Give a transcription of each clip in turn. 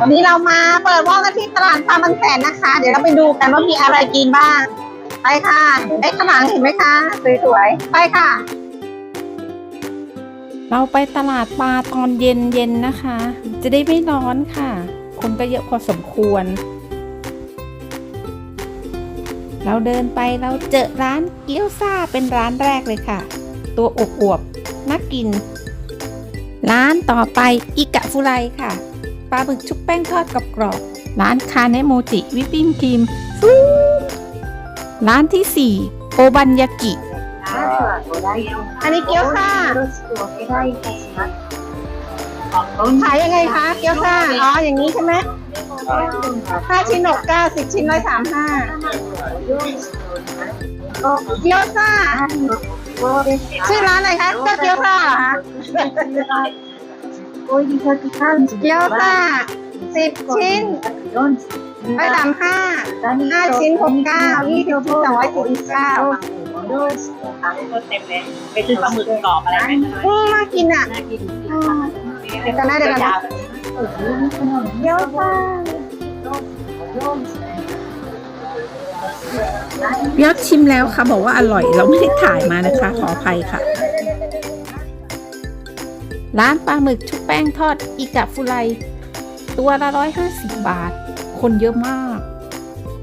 วันนี้เรามาเปิดว่างกันที่ตลาดปลามันแสนนะคะ เดี๋ยวเราไปดูกันว่ามีอะไรกินบ้าง ไปค่ะไอ้ข้างหลังเห็นไหมคะสวยๆไปค่ะ เราไปตลาดปลาตอนเย็นเย็นนะคะ จะได้ไม่ร้อนค่ะ คนก็เยอะพอสมควร เราเดินไปเราเจอร้านเกี๊ยวซ่าเป็นร้านแรกเลยค่ะ ตัวอบอวบๆน่ากิน ร้านต่อไปอิกะฟุไรค่ะ ปลาบึกชุบแป้งทอดกับกรอบๆร้านคาเนโมจิวิปปิ้งครีมฟูร้านที่ 4 โอบันยากิ อันนี้เกี๊ยวซ่าขายยังไงคะ เกี๊ยวซ่า อ๋อ อย่างนี้ใช่ไหมห้าชิ้นหกเก้าสิบชิ้นร้อยสามห้าเกี๊ยวซ่าชื่อร้านอะไรคะก็เกี๊ยวซ่าเหรอคะ เกี๊ยวซ่าสิบชิ้นร้อยสามห้าห้าชิ้นหกเก้ายี่สิบชิ้นสองร้อยสี่สิบเก้าเต็มเลยไปซื้อปลาหมึกกรอบอะไรไหมอืมน่ากินอะน่ากินอืมเดี๋ยวกันนะเดี๋ยวกันนะเกี๊ยวซ่ายอดชิมแล้วค่ะ บอกว่าอร่อยเราไม่ได้ถ่ายมานะคะ ขออภัยค่ะ ร้านปลาหมึกชุบแป้งทอดอิกะฟุไรตัวละร้อยห้าสิบบาท คนเยอะมาก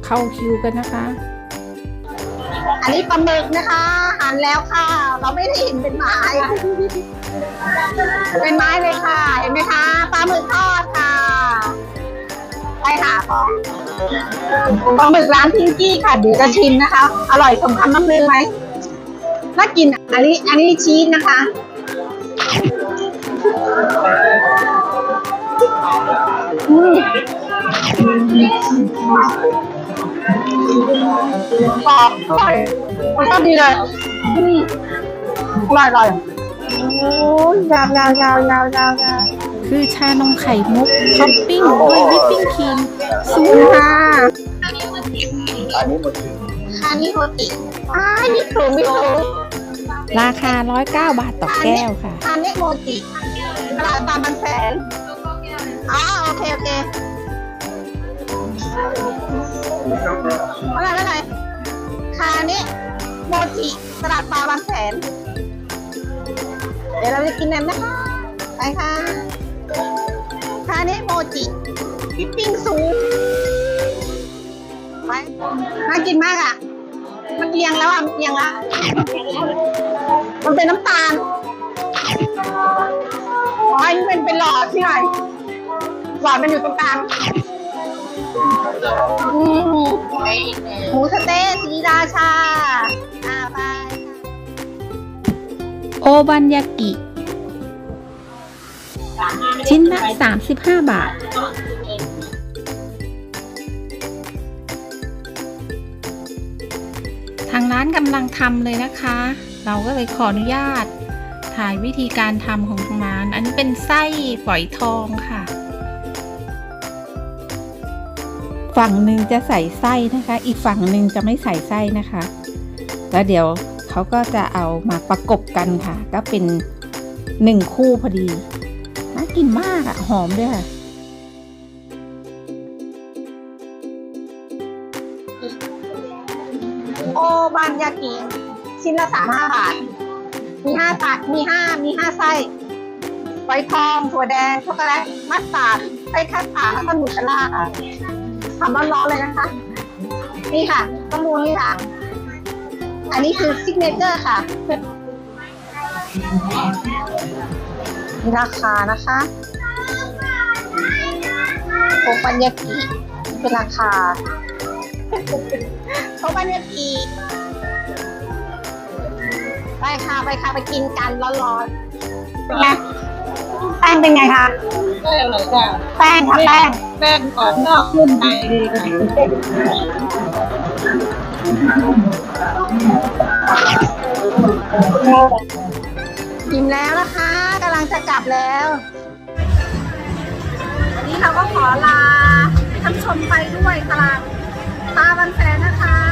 เข้าคิวกันนะคะ อันนี้ปลาหมึกนะคะหั่นแล้วค่ะ เราไม่ได้เห็นเป็นไม้ เป็นไม้เลยค่ะ เห็นไหมคะปลาหมึกทอดค่ะไปค่ะของปลาหมึกร้านพิงกี้ค่ะเดี๋ยวจะชิมนะคะ อร่อยสมคำน้ำลือไหมน่ากินอันนี้อันนี้ชีสนะคะ อืมกรอบอร่อยมันก็ดีเลยอืมอร่อยอร่อยโอ้ยยาวยาวยาวยาวยาวยาวคือชานมไข่มุกท็อปปิ้งด้วยวิปปิ้งครีมสูงค่ะคานิโมจิคานิโมจิอ้ายมีสูงมีสูงราคา 109 บาทต่อแก้วค่ะคานิโมจิ ตลาดตามบางแสนอ๋อโอเคโอเคอะไรอะไรคานิโมจิตลาดปลาบางแสน เดี๋ยวเราจะกินนั้นนะคะไปค่ะคาเนโมจิวิปปิ้งสูงไปน่ากินมากอะ มันเอียงแล้วอะมันเอียงแล้วมันเป็นน้ำตาล อ๋ออันนี้เป็นเป็นหลอดที่ไหนหลอดมันอยู่ตรงกลางอืมหมูสะเต๊ะสีราชาอ่าไปโอบันยากิ ชิ้นละ 35 บาท ทางร้านกำลังทำเลยนะคะ เราก็เลยขออนุญาต ถ่ายวิธีการทำของทางร้าน อันนี้เป็นไส้ฝอยทองค่ะ ฝั่งหนึ่งจะใส่ไส้นะคะ อีกฝั่งหนึ่งจะไม่ใส่ไส้นะคะ แล้วเดี๋ยวเขาก็จะเอามาประกบกันค่ะ ก็เป็นหนึ่งคู่พอดีน่ากินมากอะหอมด้วยค่ะโอบานยากิชิ้นละสามห้าบาท มีห้าไส้มีห้ามีห้าไส้ไวทองถั่วแดงช็อกโกแลตมัสตาร์ดไส้คัสตาร์ดแล้วก็หนูเทลล่าค่ะทำร้อนๆเลยนะคะ นี่ค่ะต้องดูนี่ค่ะ อันนี้คือซิกเนเจอร์ค่ะมีราคานะคะโอปันยากิเป็นราคาโอปันยากิ ค่ะไปค่ะไปกินกันร้อนๆเป็นไงแป้งเป็นไงคะได้อร่อยจ้ะแป้งค่ะแป้งแป้งกรอบนอกนุ่มในดีค่ะกินแล้วนะคะกำลังจะกลับแล้ววันนี้เราก็ขอลาท่านผู้ชมไปด้วยตลาดปลาบันแสนนะคะอย่าลืมกดไลค์กดแชร์กดซับสไครต์ช่องซิสเตอร์เจนี่นะคะ